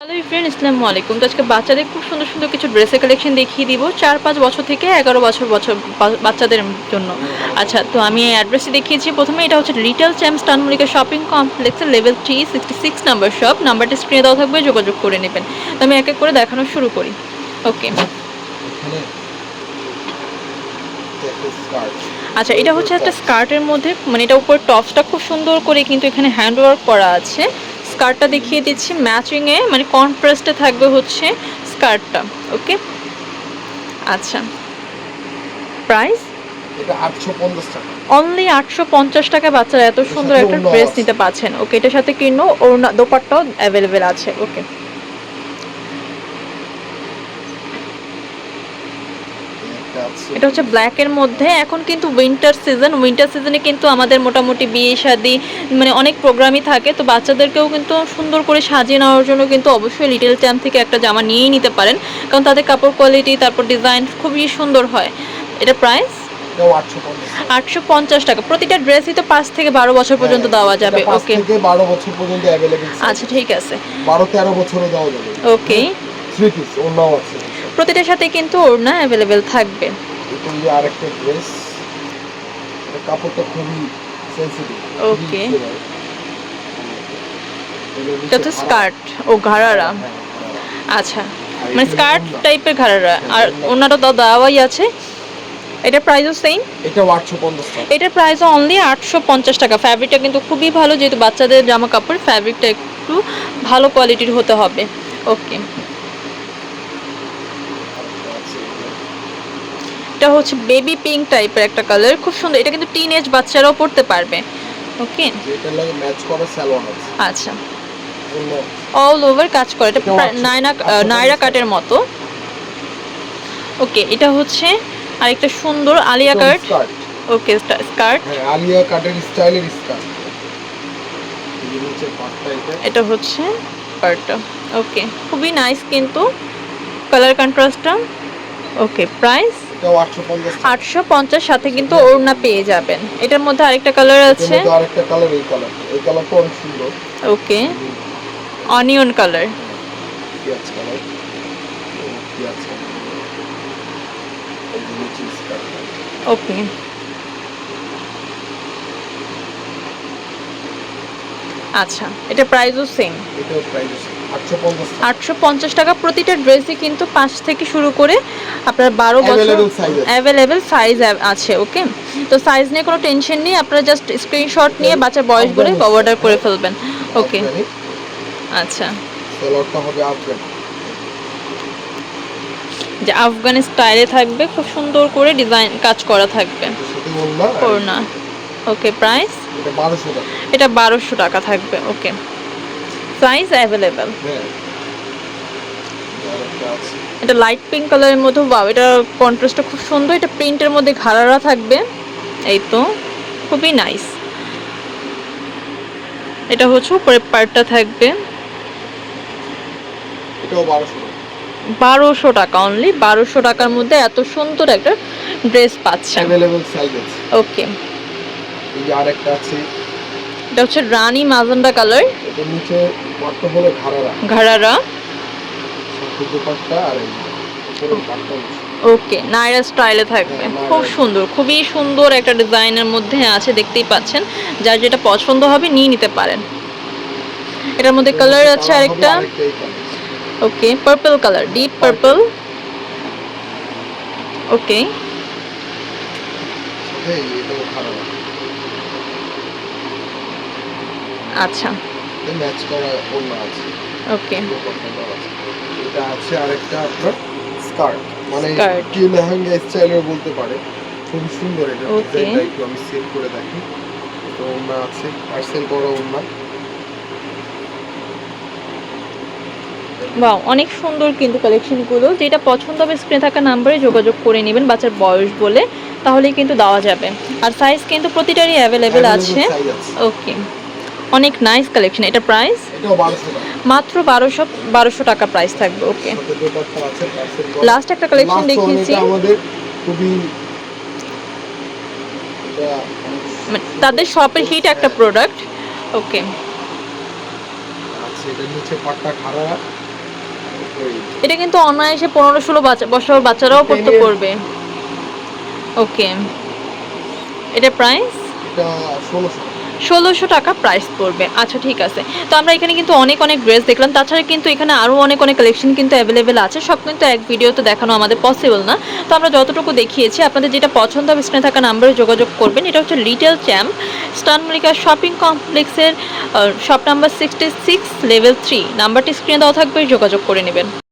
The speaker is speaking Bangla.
হ্যালো ফ্রেন্ড আসসালামু আলাইকুম তো আজকে বাচ্চাদের খুব সুন্দর সুন্দর কিছু ড্রেসের কালেকশন দেখিয়ে দিব। চার পাঁচ বছর থেকে এগারো বছর বছর বাচ্চাদের জন্য। আচ্ছা তো আমি এই অ্যাড্রেসটি দেখিয়েছি। প্রথমে এটা হচ্ছে লিটল চ্যাম্পস টানমলিকা শপিং কমপ্লেক্সের level three sixty six number shop নাম্বারটি স্ক্রিনে দেওয়া থাকবে যোগাযোগ করে নেবেন। তো আমি এক এক করে দেখানো শুরু করি। ওকে আচ্ছা এটা হচ্ছে একটা স্কার্টের মধ্যে। মানে এটা উপর টপসটা খুব সুন্দর করে কিন্তু এখানে হ্যান্ড ওয়ার্ক করা আছে। স্কার্টটা দেখিয়ে দিচ্ছি। ম্যাচিংয়ে মানে কনট্রাস্টে থাকবে হচ্ছে স্কার্টটা ওকে আচ্ছা। প্রাইস অনলি আটশো পঞ্চাশ টাকা। বাচ্চারা এত সুন্দর একটা ড্রেস নিতে পারছেন ওকে এটার সাথে কিনো ওর দোপারটাও অ্যাভেলেবেল আছে ওকে একটা আছে এটা হচ্ছে ব্ল্যাকের মধ্যে। এখন কিন্তু উইন্টার সিজন উইন্টার সিজনে কিন্তু আমাদের মোটামুটি বিয়ে শাদি মানে অনেক প্রোগ্রামই থাকে তো বাচ্চাদেরকেও কিন্তু সুন্দর করে সাজিয়ে নেওয়ার জন্য কিন্তু অবশ্যই লিটল চ্যাম্প থেকে একটা জামা নিয়েই নিতে পারেন। কারণ তাদের কাপড় কোয়ালিটি তারপর ডিজাইন খুবই সুন্দর হয়। এটা প্রাইস আটশো পঞ্চাশ টাকা। প্রতিটা ড্রেসই তো পাঁচ থেকে বারো বছর পর্যন্ত দেওয়া যাবে। হ্যাঁ, ওকে বারো বছর পর্যন্ত আচ্ছা ঠিক আছে। বারো তেরো বছরও দেওয়া যাবে। ওকে প্রতিটার সাথে কিন্তু ওড়না অ্যাভেলেবেল থাকবে। এটা হলো আরেকটা ড্রেস এটা কাপড়টা খুবই সেন্সিটিভ Okay. এটা তো স্কার্ট ও ঘাড়ারা। হ্যাঁ, আচ্ছা। মানে স্কার্ট টাইপের ঘাড়ারা। আর ওনাটা তো দেওয়াই আছে। এটা প্রাইসও সেম এটা আটশো পঞ্চাশ টাকা। এটার প্রাইসও অনলি আটশো পঞ্চাশ টাকা। ফ্যাব্রিকটা কিন্তু খুবই ভালো যেহেতু বাচ্চাদের জামা কাপড় ফ্যাব্রিকটা একটু ভালো কোয়ালিটির হতে হবে। ওকে এটা হচ্ছে বেবি পিঙ্ক টাইপের একটা কালার খুব সুন্দর। এটা কিন্তু টিন এজ বাচ্চারাও পড়তে পারবে। ওকে যেটা লাগে ম্যাচ করা স্যালোয়ার আছে। আচ্ছা। অল ওভার কাজ করে। এটা নায়না নায়রা। কাটের মতো। ওকে এটা হচ্ছে আরেকটা সুন্দর Alia cut okay skirt Alia কাটের স্টাইলের স্কার্ট এটা। হচ্ছে পার্টটা ওকে খুবই নাইস কিন্তু। কালার কন্ট্রাস্টটা ওকে প্রাইস আটশো পঞ্চাশ সাথে কিন্তু ওড়না পেয়ে যাবেন। এটার মধ্যে আরেকটা কালার আছে? আরেকটা কালার এই কালার এই কালারটা অনেক সুন্দর। ওকে। Onion colour okay. আচ্ছা এটা প্রাইসও সেম এটাও প্রাইস আটশো পঞ্চাশ আটশো পঞ্চাশ টাকা। প্রতিটা ড্রেসই কিন্তু পাঁচ থেকে শুরু করে আপনার বারো বছর। অ্যাভেলেবেল সাইজ আছে। ওকে তো সাইজ নিয়ে কোনো টেনশন নেই আপনারা জাস্ট স্ক্রিনশট নিয়ে বাচ্চার বয়স বলে অর্ডার করে ফেলবেন ওকে আচ্ছা। যে আফগানি স্টাইলে থাকবে খুব সুন্দর করে ডিজাইন কাজ করা থাকবে। করোনা। ওকে প্রাইস এটা বারোশো টাকা। এটা বারোশো টাকা থাকবে ওকে সাইজ অ্যাভেলেবেল এটা লাইট পিঙ্ক কালারের মধ্যে বাও এটা কন্ট্রাস্টটা খুব সুন্দর। এটা প্রিন্টের মধ্যে ঘাড়ারা থাকবে। এই তো খুবই নাইস এটা হচ্ছে উপরে পার্টটা থাকবে। এটাও বারোশো। টাকা অনলি বারোশো টাকার মধ্যে এত সুন্দর একটা ড্রেস পাচ্ছেন। ওকে এটা হচ্ছে রানী মাজেন্ডা কালার নিচে পাটটা হলো ঘাড়ারা। ঘাড়ারা। দুপাট্টা আর এই উপরের পাটটা ওকে নাইরা স্টাইলে থাকবে। হ্যাঁ, খুব সুন্দর খুবই সুন্দর একটা ডিজাইনের মধ্যে আছে দেখতেই পাচ্ছেন। যার যেটা পছন্দ হবে নিয়ে নিতে পারেন। এটার মধ্যে কালার আছে আরেকটা। Okay purple colour deep purple okay. সাথে এই এটাও ঘাড়ারা ম্যাচ করা ওড়না আছে ওকে দুপাট্টা দেওয়া আছে। এটা আছে আরেকটা আপনার স্কার্ট মানে কি লেহেঙ্গা স্টাইলের বলতে পারে। খুব সুন্দর এটা ডিজাইনটা একটু আমি সেট করে দেখি। এটা ওড়না আছে পার্সেল করা ওড়না। বাহ অনেক সুন্দর কিন্তু কালেকশনগুলো যেটা পছন্দ হবে স্ক্রিনে থাকা নাম্বারে যোগাযোগ করে নেবেন বাচ্চার বয়স বলে। তাহলেই কিন্তু দেওয়া যাবে। আর সাইজ কিন্তু প্রতিটারই অ্যাভেলেবেল আছে। ওকে অনেক নাইস কালেকশন এটা প্রাইস মাত্র বারোশো বারোশো টাকা প্রাইস থাকবে ওকে লাস্ট একটা কালেকশন দেখিয়েছি। মানে তাদের শপের হিট একটা প্রোডাক্ট ওকে এটা কিন্তু অনায়াসে পনেরো ষোলো বছর বাচ্চারাও পড়তে পড়বে। ওকে এটা প্রাইস এটা ষোলোশো ষোলোশো টাকা প্রাইস পড়বে। আচ্ছা ঠিক আছে। তো আমরা এখানে কিন্তু অনেক অনেক ড্রেস দেখলাম। তাছাড়া কিন্তু এখানে আরও অনেক অনেক কালেকশন কিন্তু অ্যাভেলেবেল আছে। সব কিন্তু এক ভিডিওতে দেখানো আমাদের পসিবল না। তো আমরা যতটুকু দেখিয়েছি, আপনাদের যেটা পছন্দ হবে স্ক্রিনে থাকা নাম্বারে যোগাযোগ করবেন। এটা হচ্ছে লিটেল চ্যাম্প স্টান স্টানমলিকা শপিং কমপ্লেক্সের shop number sixty six level three নাম্বারটি স্ক্রিনে দেওয়া থাকবে, যোগাযোগ করে নেবেন।